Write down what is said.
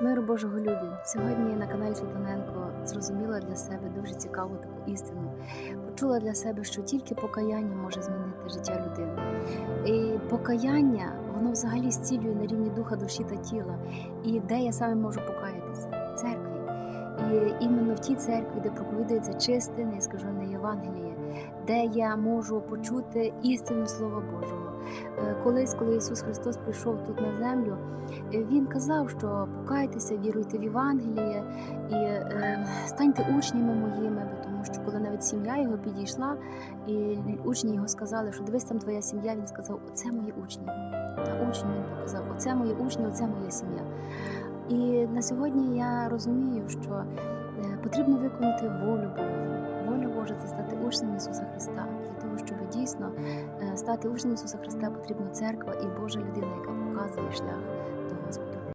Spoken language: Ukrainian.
Миру Божого любі. Сьогодні на каналі Святоненко зрозуміла для себе дуже цікаву таку істину. Почула для себе, що тільки покаяння може змінити життя людини. І покаяння воно взагалі зцілює на рівні духа, душі та тіла. І де я саме можу покаятися? Іменно в тій церкві, де проповідується чисте, нескажене Євангеліє, де я можу почути істину Слова Божого. Е, Колись, коли Ісус Христос прийшов тут на землю, е, Він казав, що покайтеся, віруйте в Євангеліє і е, станьте учнями моїми, тому що коли навіть сім'я його підійшла, і учні його сказали, що дивись там твоя сім'я, він сказав, оце мої учні. Та учні він показав, оце мої учні, оце моя сім'я. І на сьогодні я розумію, що е, потрібно виконати волю Божу. Воля Божа це стати учнем Ісуса Христа. Для того, щоб дійсно е, стати учнем Ісуса Христа, потрібна церква і Божа людина, яка показує шлях.